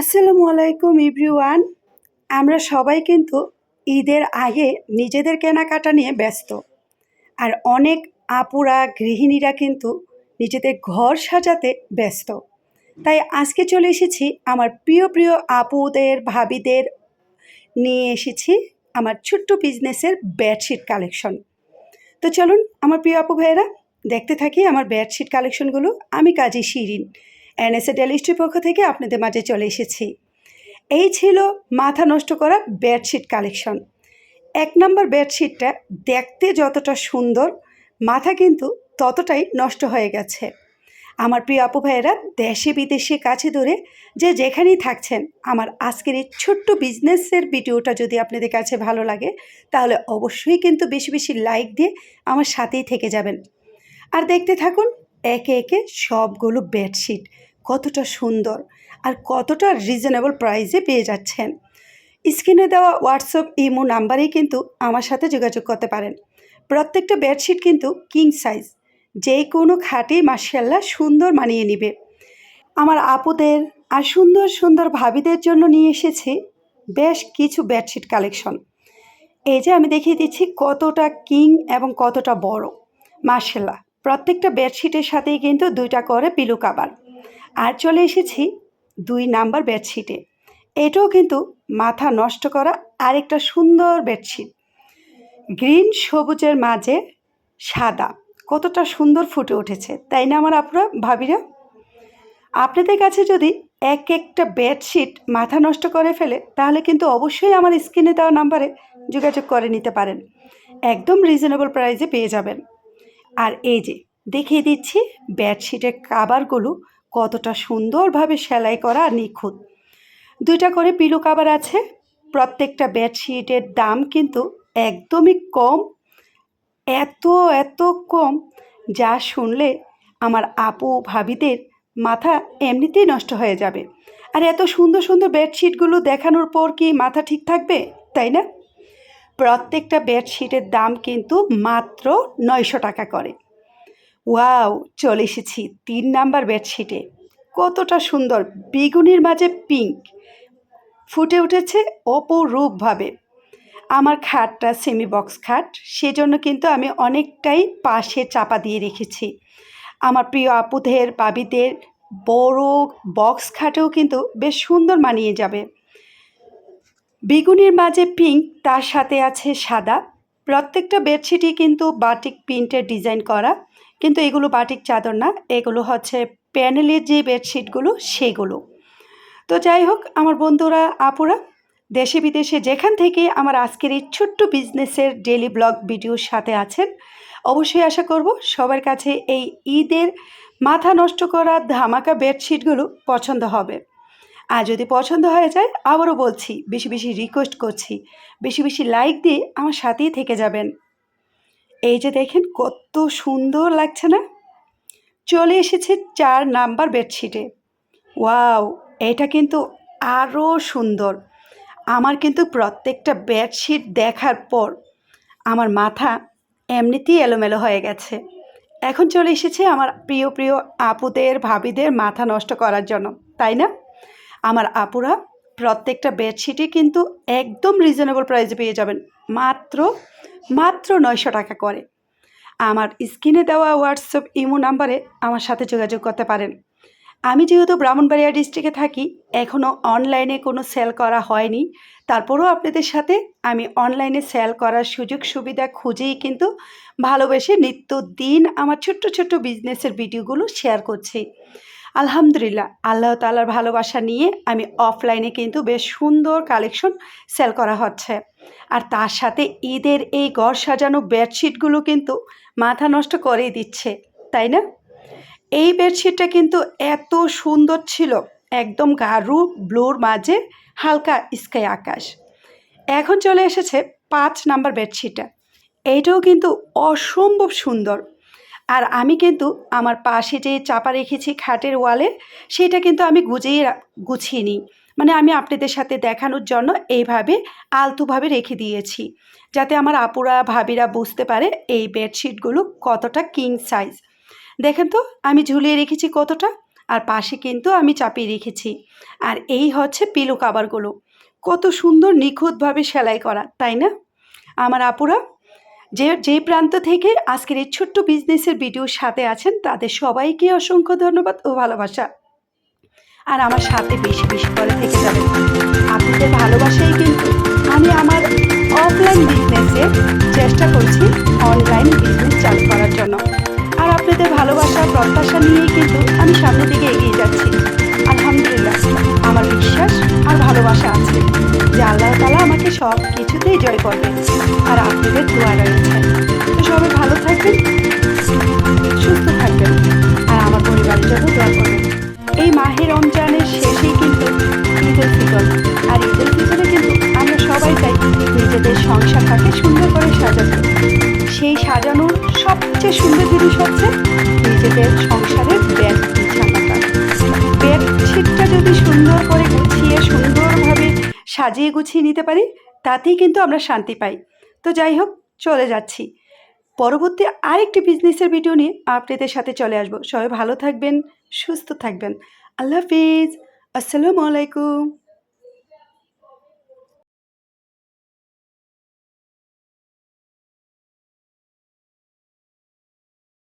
আসসালামু আলাইকুম ইভরিওয়ান আমরা সবাই কিন্তু ঈদের আগে নিজেদের কেনাকাটা নিয়ে ব্যস্ত। আর অনেক আপুরা, গৃহিণীরা কিন্তু নিজেদের ঘর সাজাতে ব্যস্ত। তাই আজকে চলে এসেছি আমার প্রিয় প্রিয় আপুদের, ভাবিদের নিয়ে এসেছি আমার ছোট্ট বিজনেসের বেডশিট কালেকশন তো চলুন, আমার প্রিয় আপু ভাইয়েরা, দেখতে থাকি আমার বেডশিট কালেকশনগুলো আমি কাজী শিরিন। এনএসএ ডেলিস্ট্রির পক্ষ থেকে আপনাদের মাঝে চলে এসেছি। এই ছিল মাথা নষ্ট করা বেডশিট কালেকশন। এক নম্বর বেডশিটটা দেখতে যতটা সুন্দর, মাথা কিন্তু ততটাই নষ্ট হয়ে গেছে। আমার প্রিয় আপু ভাইয়েরা, দেশে বিদেশে কাছে দূরে যে যেখানেই থাকছেন, আমার আজকের এই ছোট্ট বিজনেসের ভিডিওটা যদি আপনাদের কাছে ভালো লাগে, তাহলে অবশ্যই কিন্তু বেশি বেশি লাইক দিয়ে আমার সাথেই থেকে যাবেন। আর দেখতে থাকুন, একে একে সবগুলো বেডশিট। কতটা সুন্দর আর কতটা রিজনেবল প্রাইসে পেয়ে যাচ্ছেন। স্ক্রিনে দেওয়া হোয়াটসঅ্যাপ ইমো নাম্বারেই কিন্তু আমার সাথে যোগাযোগ করতে পারেন। প্রত্যেকটা বেডশিট কিন্তু কিং সাইজ যে কোনো খাটেই মার্শাল্লাহ সুন্দর মানিয়ে নিবে। আমার আপুদের আর সুন্দর সুন্দর ভাবিদের জন্য নিয়ে এসেছি বেশ কিছু বেডশিট কালেকশন এই যে আমি দেখিয়ে দিচ্ছি কতটা কিং এবং কতটা বড়। মার্শাল্লাহ প্রত্যেকটা বেডশিটের সাথেই কিন্তু দুইটা করে পিলু কাবার আর চলে এসেছি দুই নাম্বার বেডশিটে। এটাও কিন্তু মাথা নষ্ট করা আরেকটা সুন্দর বেডশিট। গ্রিন সবুজের মাঝে সাদা। কতটা সুন্দর ফুটে উঠেছে, তাই না আমার আপনারা ভাবিরা? আপনাদের কাছে যদি এক একটা বেডশিট মাথা নষ্ট করে ফেলে, তাহলে কিন্তু অবশ্যই আমার স্ক্রিনে দেওয়া নাম্বারে যোগাযোগ করে নিতে পারেন। একদম রিজনেবল প্রাইসে পেয়ে যাবেন। আর এই যে, দেখিয়ে দিচ্ছি বেডশিটের কাবারগুলো কতটা সুন্দরভাবে সেলাই করা নিখুঁত। দুইটা করে পিলো কাবার আছে। প্রত্যেকটা বেডশিটের দাম কিন্তু একদমই কম। এত এত কম যা শুনলে আমার আপু ভাবিদের মাথা এমনিতেই নষ্ট হয়ে যাবে। আর এত সুন্দর সুন্দর বেডশিটগুলো দেখানোর পর কি মাথা ঠিক থাকবে, তাই না? প্রত্যেকটা বেডশিটের দাম কিন্তু মাত্র নয়শো টাকা করে। ওয়াও, চলে এসেছি তিন নাম্বার বেডশিটে। কতটা সুন্দর, বেগুনির মাঝে পিঙ্ক, ফুটে উঠেছে অপরূপভাবে। আমার খাটটা সেমি বক্স খাট, সেজন্য কিন্তু আমি অনেকটাই পাশে চাপা দিয়ে রেখেছি। আমার প্রিয় আপুদের, বাবিদের বড় বক্স খাটেও কিন্তু বেশ সুন্দর মানিয়ে যাবে। বেগুনির মাঝে পিঙ্ক, তার সাথে আছে সাদা। প্রত্যেকটা বেডশিটই কিন্তু বাটিক প্রিন্টের ডিজাইন করা। কিন্তু এগুলো বাটিক চাদর না, এগুলো হচ্ছে প্যানেলের যে বেডশিটগুলো সেগুলো। তো যাই হোক, আমার বন্ধুরা, আপুরা, দেশে বিদেশে যেখান থেকে আমার আজকের এই ছোট্ট বিজনেসের ডেলি ব্লগ ভিডিওর সাথে আছেন, অবশ্যই আশা করব সবার কাছে এই ঈদের মাথা নষ্ট করা ধামাকা বেডশিটগুলো পছন্দ হবে। আর যদি পছন্দ হয়ে যায়, আবারও বলছি, বেশি বেশি রিকোয়েস্ট করছি, বেশি বেশি লাইক দিয়ে আমার সাথেই থেকে যাবেন। এই যে দেখেন কত সুন্দর লাগছে না? চলে এসেছে চার নাম্বার বেডশিটে। ওয়াও, এটা কিন্তু আরও সুন্দর। আমার কিন্তু প্রত্যেকটা বেডশিট দেখার পর আমার মাথা এমনিতেই এলোমেলো হয়ে গেছে। এখন চলে এসেছে আমার প্রিয় প্রিয় আপুদের, ভাবিদের মাথা নষ্ট করার জন্য, তাই না? আমার আপুরা প্রত্যেকটা বেডশিটে কিন্তু একদম রিজনেবল প্রাইসে পেয়ে যাবেন। মাত্র মাত্র নয়শো টাকা করে। আমার স্ক্রিনে দেওয়া হোয়াটসঅ্যাপ ইমো নাম্বারে আমার সাথে যোগাযোগ করতে পারেন। আমি যেহেতু ব্রাহ্মণবাড়িয়া ডিস্ট্রিক্টে থাকি এখনও অনলাইনে কোনো সেল করা হয়নি। তারপরেও আপনাদের সাথে আমি অনলাইনে সেল করার সুযোগ সুবিধা খুঁজেই কিন্তু ভালোবেসে নিত্য দিন আমার ছোট্ট ছোট্ট বিজনেসের ভিডিওগুলো শেয়ার করছি। আলহামদুলিল্লাহ, আল্লাহ তালার ভালোবাসা নিয়ে আমি অফলাইনে কিন্তু বেশ সুন্দর কালেকশন সেল করা হচ্ছে। আর তার সাথে ঈদের এই ঘর সাজানো বেডশিটগুলো কিন্তু মাথা নষ্ট করেই দিচ্ছে, তাই না? এই বেডশিটটা কিন্তু এত সুন্দর ছিল, একদম গাঢ় ব্লুর মাঝে হালকা স্কাই আকাশ। এখন চলে এসেছে পাঁচ নাম্বার বেডশিটটা। এইটাও কিন্তু অসম্ভব সুন্দর। আর আমি কিন্তু আমার পাশে যে চাপা রেখেছি খাটের ওয়ালে, সেটা কিন্তু আমি গুছিয়ে গুছিয়ে নিই। মানে আমি আপনাদের সাথে দেখানোর জন্য এইভাবে আলতুভাবে রেখে দিয়েছি, যাতে আমার আপুরা, ভাবিরা বুঝতে পারে এই বেডশিটগুলো কতটা কিং সাইজ দেখেন তো, আমি ঝুলিয়ে রেখেছি কতটা? আর পাশে কিন্তু আমি চাপিয়ে রেখেছি। আর এই হচ্ছে পিলো কাভারগুলো কত সুন্দর নিখুঁতভাবে সেলাই করা, তাই না? আমার আপুরা, যে যেই প্রান্ত থেকে আজকের এই ছোট্ট বিজনেসের ভিডিওর সাথে আছেন, তাদের সবাইকে অসংখ্য ধন্যবাদ ও ভালোবাসা। আর আমার সাথে বেশি বেশি করে থেকে যাবেন। আপনাদের ভালোবাসাই কিন্তু আমি আমার অফলাইন বিজনেসে চেষ্টা করছি অনলাইন বিজনেস চালু করার জন্য। আপনাদের ভালোবাসা, প্রত্যাশা নিয়েই কিন্তু আমি সামনের দিকে এগিয়ে যাচ্ছি। আলহামদুলিল্লাহ, আমার বিশ্বাস আর ভালোবাসা আছে যে আল্লাহ তালা আমাকে সব কিছুতেই জয় করবে আর আপনাদের দোয়া রয়েছে। তো সবাই ভালো থাকবেন, সুস্থ থাকবেন আর আমার পরিবারের জন্য দোয়া করবেন। এই মাহে রমজানের শেষেই কিন্তু ঈদ উল ফিতর। আর ঈদ উল ফিতরে কিন্তু আমরা সবাই চাই নিজেদের সংসারটাকে সুন্দর করে সাজাতে। সেই সাজানোর সবচেয়ে সুন্দর জিনিস হচ্ছে নিজেদের সংসারের ব্যাগ বিছানাটা যদি সুন্দর করে গুছিয়ে সুন্দরভাবে সাজিয়ে গুছিয়ে নিতে পারি, তাতেই কিন্তু আমরা শান্তি পাই। তো যাই হোক, চলে যাচ্ছি। পরবর্তী আরেকটি বিজনেসের ভিডিও নিয়ে আপনাদের সাথে চলে আসব। সবাই ভালো থাকবেন, সুস্থ থাকবেন। আল্লাহ হাফিজ। আসসালামু আলাইকুম।